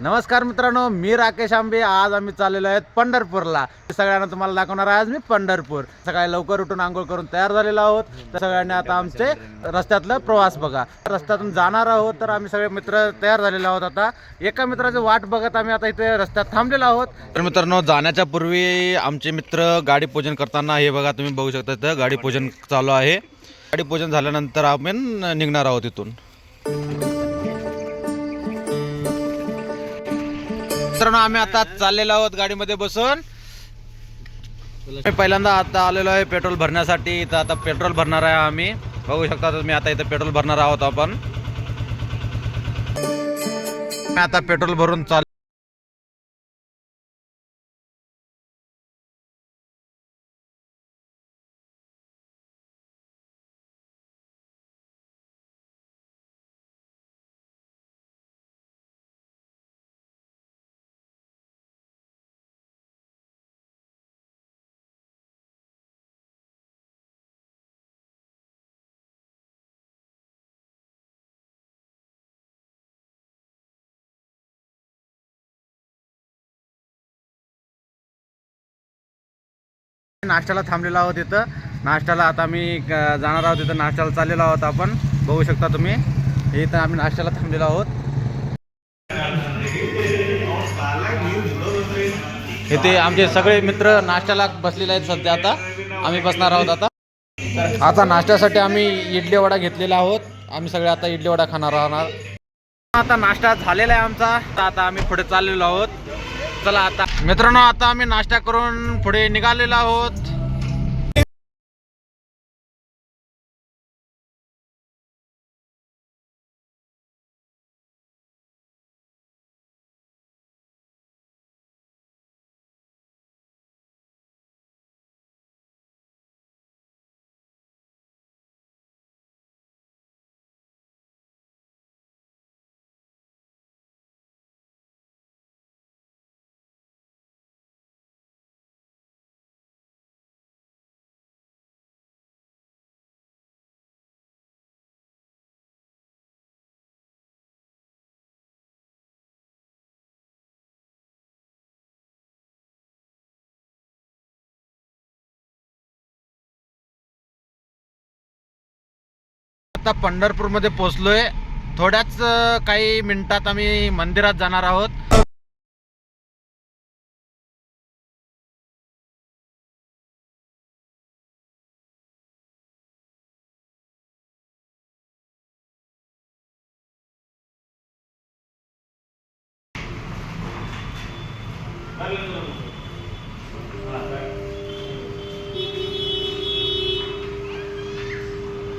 नमस्कार मित्रांनो मी राकेश आंबे. आज आम्ही चाललेलो आहेत पंढरपूरला. सगळ्यांना तुम्हाला दाखवणार आहे आज मी पंढरपूर. सकाळी लवकर उठून आंघोळ करून तयार झालेलो आहोत. तर सगळ्यांनी आता आमचे रस्त्यातलं प्रवास बघा. रस्त्यातून जाणार आहोत तर आम्ही सगळे मित्र तयार झालेलो आहोत आता. एका मित्राची वाट बघत आम्ही आता इथे रस्त्यात थांबलेलो आहोत. तर मित्रांनो जाण्याच्या पूर्वी आमचे मित्र गाडी पूजन करताना हे बघा तुम्ही बघू शकता इथं गाडी पूजन चालू आहे. गाडी पूजन झाल्यानंतर आपण निघणार आहोत इथून. मित्रांनो आम्ही आता चाललेलो आहोत गाडीमध्ये बसून. मी पहिल्यांदा आता आलेलो आहे पेट्रोल भरण्यासाठी. इथं आता पेट्रोल भरणार आहे आम्ही. बघू शकता तुम्ही आता इथं पेट्रोल भरणार आहोत आपण. मी आता पेट्रोल भरून चाल नाश्त्याला थांबलेलो आहोत इथं. नाश्त्याला आता आम्ही जाणार आहोत इथं. नाश्त्याला चाललेलो आहोत आपण. बघू शकता तुम्ही. इथं आम्ही नाश्त्याला थांबलेलो आहोत. इथे आमचे सगळे मित्र नाश्त्याला बसलेले आहेत सध्या आता. आम्ही बसणार आहोत आता. आता नाश्त्यासाठी आम्ही इडली वडा घेतलेला आहोत. आम्ही सगळे आता इडली वडा खाणार आहोत आता नाश्ता झालेला आहे आमचा. तर आता आम्ही पुढे चाललेलो आहोत. चला आता. मित्रांनो आता आम्ही नाश्ता करून पुढे निघालेलो आहोत. आता पंढरपूरमध्ये पोहोचलोय. थोड्याच काही मिनिटात आम्ही मंदिरात जाणार आहोत.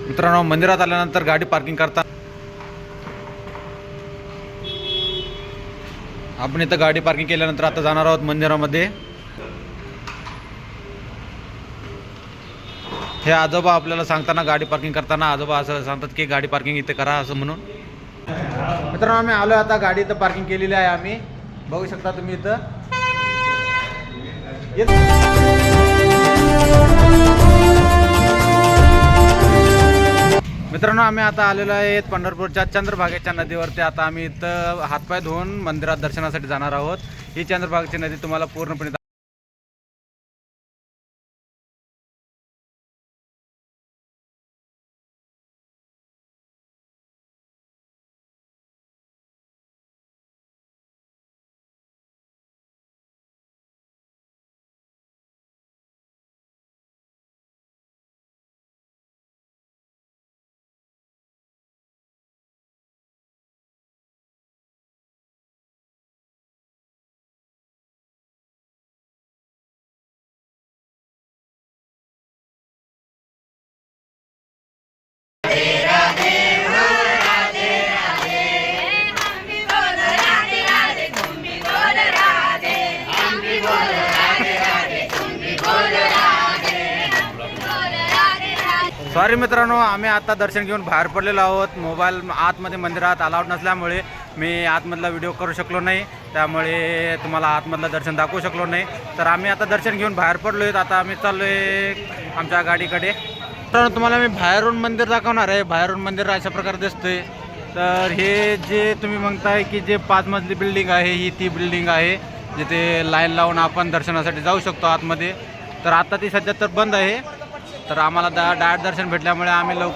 मित्रांनो मंदिरात आल्यानंतर गाडी पार्किंग करता आपण इथं गाडी पार्किंग केल्यानंतर आता जाणार आहोत मंदिरामध्ये. हे आजोबा आपल्याला सांगताना गाडी पार्किंग करताना आजोबा असं सांगतात की गाडी पार्किंग इथे करा असं म्हणून. मित्रांनो आम्ही आलो आता गाडी इथं पार्किंग केलेली आहे आम्ही. बघू शकता तुम्ही इथं. मित्रांनो आम्ही आता आलेलो आहेत पंढरपूरच्या चंद्रभागेच्या नदीवरती. आता आम्ही इथं हातपाय धुवून मंदिरात दर्शनासाठी जाणार आहोत. ही चंद्रभागेची नदी तुम्हाला पूर्णपणे सॉरी मित्रांनो आम्ही आता दर्शन घेऊन बाहेर पडलेलो आहोत. मोबाईल आतमध्ये मंदिरात अलाउड नसल्यामुळे मी आतमधला व्हिडिओ करू शकलो नाही. त्यामुळे तुम्हाला आतमधलं दर्शन दाखवू शकलो नाही. तर आम्ही आता दर्शन घेऊन बाहेर पडलो आहेत आता आम्ही चाललो आहे आमच्या गाडीकडे. मित्रांनो तुम्हाला मी बाहेरून मंदिर दाखवणार आहे. बाहेरून मंदिर अशा प्रकारे दिसतोय. तर हे जे तुम्ही म्हणताय की जे पाच मजली बिल्डिंग आहे ही ती बिल्डिंग आहे जिथे लाईन लावून आपण दर्शनासाठी जाऊ शकतो आतमध्ये. तर आता ती सध्या तर बंद आहे. तर आम्हाला दा दर्शन भेटल्यामुळे आम्ही लवकर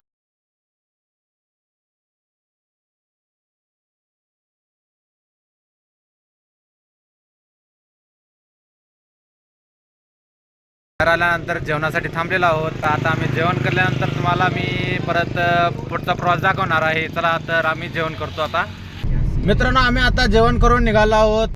घर आल्यानंतर जेवणासाठी थांबलेलो आहोत. तर आता आम्ही जेवण केल्यानंतर तुम्हाला मी परत पुढचा प्रवास दाखवणार आहे. चला तर आम्ही जेवण करतो आता. मित्रांनो आम्ही आता जेवण करून निघालो आहोत.